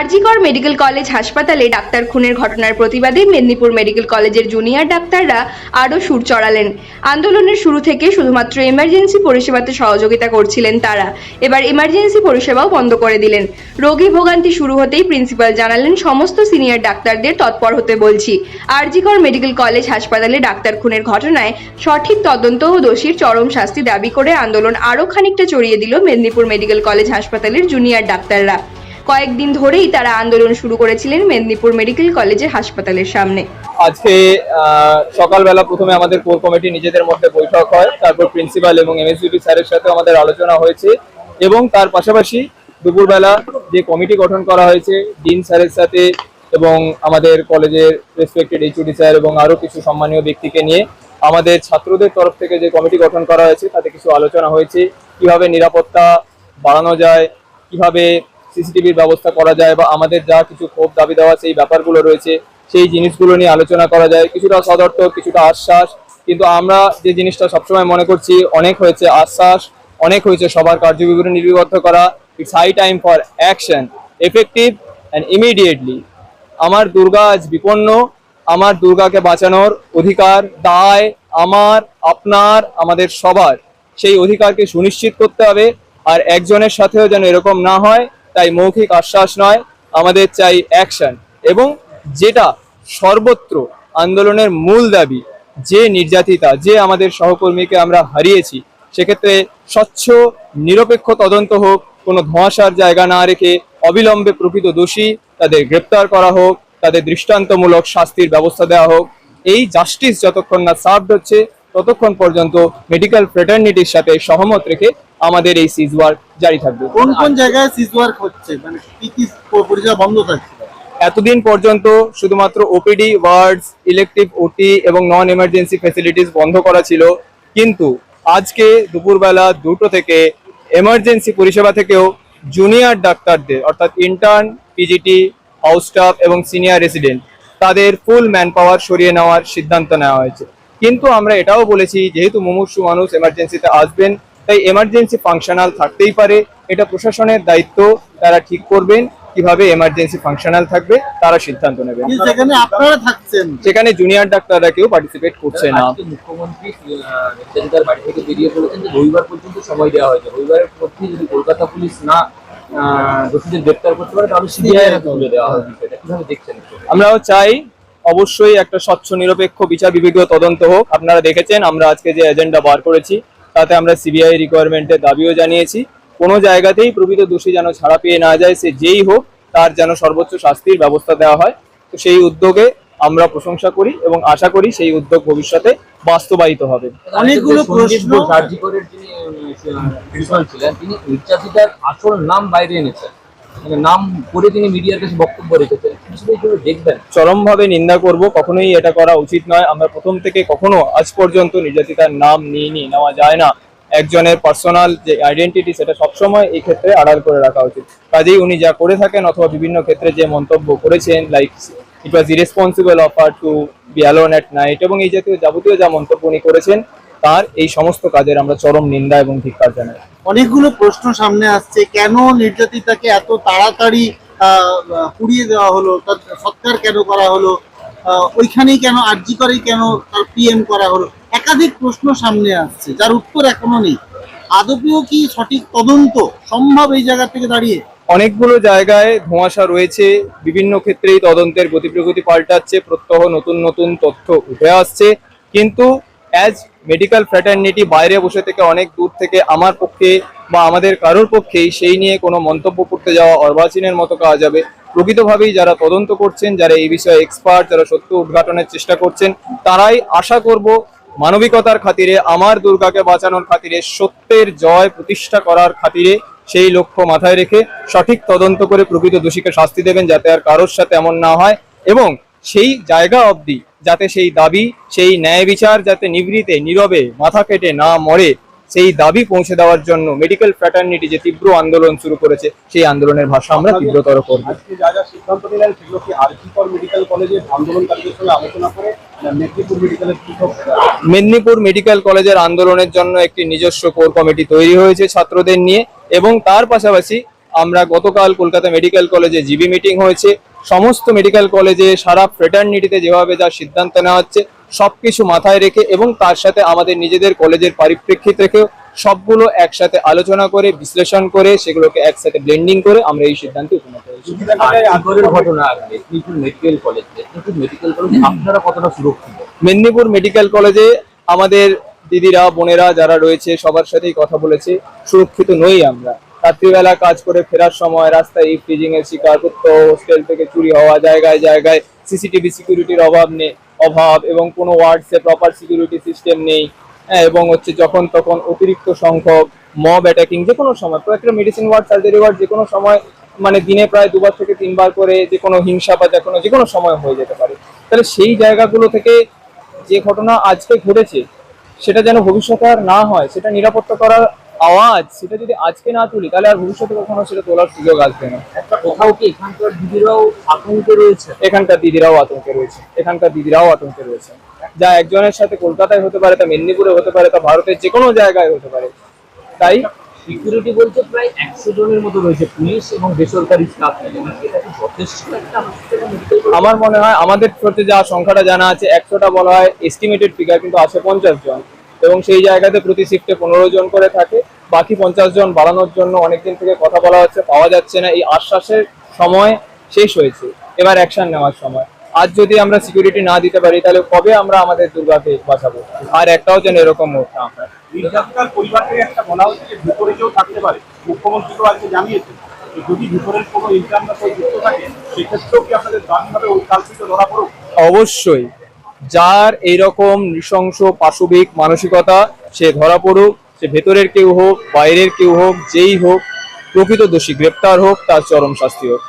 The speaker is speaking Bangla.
আরজিকর মেডিকেল কলেজ হাসপাতালে ডাক্তার খুনের ঘটনার প্রতিবাদে মেদিনীপুর মেডিকেল কলেজের জুনিয়র ডাক্তাররা আরও সুর চড়ালেন। আন্দোলনের শুরু থেকে শুধুমাত্র এমার্জেন্সি পরিষেবাতে সহযোগিতা করছিলেন তারা। এবার এমার্জেন্সি পরিষেবাও বন্ধ করে দিলেন। রোগী ভোগান্তি শুরু হতেই প্রিন্সিপাল জানালেন, সমস্ত সিনিয়র ডাক্তারদের তৎপর হতে বলছি। আরজিকর মেডিকেল কলেজ হাসপাতালে ডাক্তার খুনের ঘটনায় সঠিক তদন্ত ও দোষীর চরম শাস্তি দাবি করে আন্দোলন আরও খানিকটা চড়িয়ে দিল মেদিনীপুর মেডিকেল কলেজ হাসপাতালের জুনিয়র ডাক্তাররা। কয়েকদিন ধরেই তারা আন্দোলন শুরু করেছিলেন মেদিনীপুর মেডিকেল কলেজের হাসপাতালের সামনে। আজকে সকালবেলা প্রথমে আমাদের কোর কমিটি নিজেদের মধ্যে বৈঠক হয়, তারপর প্রিন্সিপাল এবং এমএসবিপি স্যারের সাথে আমাদের আলোচনা হয়েছে এবং তার পাশাপাশি দুপুরবেলা যে কমিটি গঠন করা হয়েছে, ডিন স্যারের সাথে এবং আমাদের কলেজের রেসপেক্টেড এইচওডি স্যার এবং আরও কিছু সম্মানীয় ব্যক্তিকে নিয়ে আমাদের ছাত্রদের তরফ থেকে যে কমিটি গঠন করা হয়েছে, তাতে কিছু আলোচনা হয়েছে। কীভাবে নিরাপত্তা বাড়ানো যায়, কীভাবে সিসিটিভির ব্যবস্থা করা যায় বা আমাদের যা কিছু ক্ষোভ, দাবি দেওয়া সেই ব্যাপারগুলো রয়েছে, সেই জিনিসগুলো নিয়ে আলোচনা করা যায়। কিছুটা সদর্থ কিছুটা আশ্বাস, কিন্তু আমরা যে জিনিসটা সবসময় মনে করছি, অনেক হয়েছে আশ্বাস, অনেক হয়েছে সবার কার্যবিবরণী লিপিবদ্ধ করা। It's high time for action effective and immediately আমার দুর্গা আজ বিপন্ন, আমার দুর্গাকে বাঁচানোর অধিকার দায় আমার, আপনার, আমাদের সবার। সেই অধিকারকে সুনিশ্চিত করতে হবে, আর একজনের সাথেও যেন এরকম না হয় তাই মৌখিক আশ্বাস নয়, আমাদের চাই অ্যাকশন এবং যেটা সর্বত্র আন্দোলনের মূল দাবি, যে নির্যাতিতা, যে আমাদের সহকর্মীকে আমরা হারিয়েছি, সেক্ষেত্রে স্বচ্ছ, নিরপেক্ষ তদন্ত হোক, কোনো ধোঁয়াশার জায়গা না রেখে অবিলম্বে প্রকৃত দোষী তাদের গ্রেপ্তার করা হোক, তাদের দৃষ্টান্তমূলক শাস্তির ব্যবস্থা দেওয়া হোক, এই জাস্টিস যতক্ষণ না সার্ভড হচ্ছে, ততক্ষণ পর্যন্ত মেডিকেল ফ্রেটার্নিটির সাথে সহমত রেখে আমাদের এই সিজ ওয়ার্ক জারি থাকবে। কোন কোন জায়গায় সিজ ওয়ার্ক হচ্ছে? মানে কি কি পরিষেবা বন্ধ থাকছে? এতদিন পর্যন্ত শুধুমাত্র ওপিডি ওয়ার্ডস ইলেকটিভ ওটি এবং নন এমার্জেন্সি ফ্যাসিলিটিস বন্ধ করা ছিল। কিন্তু আজকে দুপুরবেলা দুটো থেকে এমার্জেন্সি পরিষেবা থেকেও জুনিয়র ডাক্তারদের অর্থাৎ ইন্টার্ন পিজিটি হাউস স্টাফ এবং সিনিয়র রেসিডেন্ট তাদের ফুল ম্যান পাওয়ার সরিয়ে নেওয়ার সিদ্ধান্ত নেওয়া হয়েছে। কিন্তু আমরা এটাও বলেছি যেহেতু মুমূর্ষু মানুষ এমার্জেন্সিতে আসবেন তাই এমার্জেন্সি ফাংশনাল থাকতেই পারে। এটা প্রশাসনের দায়িত্ব তারা ঠিক করবেন কীভাবে এমার্জেন্সি ফাংশনাল থাকবে তারা সিদ্ধান্ত নেবেন। যেখানে আপনারা থাকছেন। সেখানে জুনিয়র ডাক্তাররা কেউ পার্টিসিপেট করছে না। মুখ্যমন্ত্রী নির্যাতিতার বাড়ি থেকে বেরিয়ে পড়েছেন যে রবিবার পর্যন্ত সময় দেওয়া হয়েছে। রবিবারের মধ্যে যদি কলকাতা পুলিশ না দোষীদের গ্রেপ্তার করতে পারে তাহলে সিবিআই তুলে দেওয়া হবে বিষয়টা। কীভাবে দেখছেন আমরাও চাই অবশ্যই একটা স্বচ্ছ নিরপেক্ষ বিচার বিভাগীয় তদন্ত হোক। আপনারা দেখেছেন আমরা আজকে যে এজেন্ডা বার করেছি তাতে আমরা সিবিআই রিকোয়ারমেন্টের দাবিও জানিয়েছি। কোনো জায়গাতেই প্রকৃত দোষী যেন ছাড়া পেয়ে না যায় সে যেই হোক তার যেন সর্বোচ্চ শাস্তির ব্যবস্থা দেওয়া হয়। তো সেই উদ্যোগে আমরা প্রশংসা করি এবং আশা করি সেই উদ্যোগ ভবিষ্যতে বাস্তবায়িত হবে। অনেকগুলো প্রশ্ন- ছিলেন তিনি নির্যাতিতার আসল নাম বাইরে এনেছেন। নাম করে তিনি মিডিয়ার কাছে বক্তব্য রেখেছেন। দেখবেন। চরমভাবে নিন্দা করব, কখনোই এটা করা উচিত নয়। আমরা প্রথম থেকে কখনো আজ পর্যন্ত নির্যাতিতার নাম নিইনি, নেওয়া যায় না। একজনের পার্সোনাল যে আইডেন্টিটি, সেটা সবসময় এই ক্ষেত্রে আড়াল করে রাখা উচিত। কাজেই উনি যা করে থাকেন, অথবা বিভিন্ন ক্ষেত্রে যে মন্তব্য করেছেন like it was irresponsible of her to be alone at night এবং এই জাতীয় যাবতীয় যা মন্তব্য উনি করেছেন তার এই সমস্ত কাজের আমরা চরম নিন্দা এবং ধিক্কার জানাই। অনেকগুলো প্রশ্ন সামনে আসছে কেন নির্যাতিতাকে এত তাড়াতাড়ি পুড়িয়ে দেওয়া হলো তার সৎকার কেন করা হলো ওইখানেই কেন আর্জি করেই কেন তার পিএম করা হলো? একাধিক প্রশ্ন সামনে আসছে যার উত্তর এখনও নেই। আদপেও কি সঠিক তদন্ত সম্ভব এই জায়গা থেকে দাঁড়িয়ে? অনেকগুলো জায়গায় ধোঁয়াশা রয়েছে বিভিন্ন ক্ষেত্রেই তদন্তের গতি প্রগতি পাল্টাচ্ছে প্রত্যহ নতুন নতুন তথ্য উঠে আসছে কিন্তু অ্যাজ মেডিকেল ফ্র্যাটার্নিটি বাইরে বসে থেকে অনেক দূর থেকে আমার পক্ষে বা আমাদের কারোর পক্ষেই সেই নিয়ে কোনো মন্তব্য করতে যাওয়া অর্বাচীনের মতো কাজ হবে। প্রকৃতভাবেই যারা তদন্ত করছেন, যারা এই বিষয়ে এক্সপার্ট যারা সত্য উদ্ঘাটনের চেষ্টা করছেন, তারাই আশা করব মানবিকতার খাতিরে, আমার দুর্গাকে বাঁচানোর খাতিরে, সত্যের জয় প্রতিষ্ঠা করার খাতিরে সেই লক্ষ্য মাথায় রেখে সঠিক তদন্ত করে প্রকৃত দোষীকে শাস্তি দেবেন, যাতে আর কারোর সাথে এমন না হয়। এবং সেই জায়গা অবধি যাতে সেই দাবি সেই ন্যায় বিচার যাতে নিভৃতে নীরবে মাথা কেটে না মরে সেই দাবি পৌঁছে দেওয়ার জন্য মেডিকেল ফ্র্যাটার্নিটি যে তীব্র আন্দোলন শুরু করেছে সেই আন্দোলনের ভাষা আমরা তীব্রতর করব। মেদিনীপুর মেডিকেল কলেজের আন্দোলনের জন্য একটি নিজস্ব কোর কমিটি তৈরি হয়েছে ছাত্রদের নিয়ে এবং তার পাশাপাশি আমরা গতকাল কলকাতা মেডিকেল কলেজে জিবি মিটিং হয়েছে। সমস্ত মেডিকেল কলেজে সারা ফ্রেটার্নিটিতে যেভাবে যা সিদ্ধান্ত নেওয়া হচ্ছে সবকিছু মাথায় রেখে এবং তার সাথে আমাদের নিজেদের কলেজের পরিপ্রেক্ষিত রেখেও সবগুলো একসাথে আলোচনা করে বিশ্লেষণ করে সেগুলোকে একসাথে ব্লেন্ডিং করে আমরা এই সিদ্ধান্তে উপনীত হয়েছি। মেদিনীপুর মেডিকেল কলেজে আমাদের দিদিরা বোনেরা যারা রয়েছে সবার সাথেই কথা বলেছে সুরক্ষিত নই আমরা। রাত্রিবেলা কাজ করে ফেরার সময় রাস্তায় এই ফ্রিজিং এর শিকার করতে হোস্টেল থেকে চুরি হওয়া, জায়গায় জায়গায় সিসিটিভি সিকিউরিটির অভাব নেই, অভাব এবং কোনো ওয়ার্ডসে প্রপার সিকিউরিটি সিস্টেম নেই। হ্যাঁ এবং হচ্ছে যখন তখন অতিরিক্ত সংখ্যক মব অ্যাটাকিং যে কোনো সময় প্রত্যেকটা মেডিসিন ওয়ার্ড সার্জারি ওয়ার্ড যে কোনো সময় মানে দিনে প্রায় দুবার থেকে তিনবার করে যে কোনো হিংসা বা যে কোনো যে কোনো সময় হয়ে যেতে পারে। তাহলে সেই জায়গাগুলো থেকে যে ঘটনা আজকে ঘটেছে, সেটা যেন ভবিষ্যতে আর না হয়, সেটা নিরাপত্তা করার আওয়াজ সেটা যদি আজকে না তুলি তাহলে আর ভবিষ্যতে কখনো সেটা তোলার সুযোগ আসবে না। কোথাও কি এখানকার দিদিরাও আতঙ্কে রয়েছে? এখানকার দিদিরাও আতঙ্কে রয়েছে। এখানকার দিদিরাও আতঙ্কে রয়েছে। যা একজনের সাথে কলকাতায় হতে পারে তা মেদিনীপুরে হতে পারে তা ভারতের যে কোনো জায়গায় হতে পারে। তাই সিকিউরিটি বলছে প্রায় একশো জনের মতো রয়েছে পুলিশ এবং বেসরকারি স্টাফ যথেষ্ট আমার মনে হয় আমাদের ক্ষেত্রে যা সংখ্যাটা জানা আছে একশোটা বলা হয় এস্টিমেটেড ফিগার কিন্তু আছে পঞ্চাশ জন। এবং সেই জায়গাতে প্রতি শিফটে পনেরো জন করে থাকে। বাকি পঞ্চাশ জন বাড়ানোর জন্য অনেকদিন থেকে কথা বলা হচ্ছে পাওয়া যাচ্ছে না। এই আশ্বাসের সময় শেষ হয়েছে। এবার অ্যাকশন নেওয়ার সময়। আজ যদি আমরা সিকিউরিটি না দিতে পারি তাহলে কবে আমরা আমাদের দুর্গাকে বাঁচাবো? আর একটাও যেন এরকম মুখ না পরিবারকে একটা বলা হচ্ছে ভিতরে কেউ থাকতে পারে। মুখ্যমন্ত্রী আজকে জানিয়েছেন যদি ভিতরের কোনো ইন্টারনাল থাকে সেক্ষেত্রেও কি আপনাদের দাবি হবে ওই কালপিত ধরা পড়ুক? অবশ্যই। যার এইরকম নৃশংস পাশবিক মানসিকতা সে ধরা পড়ুক, সে ভেতরের কেউ হোক, বাইরের কেউ হোক, যেই হোক প্রকৃত দোষী গ্রেপ্তার হোক, তার চরম শাস্তি হোক।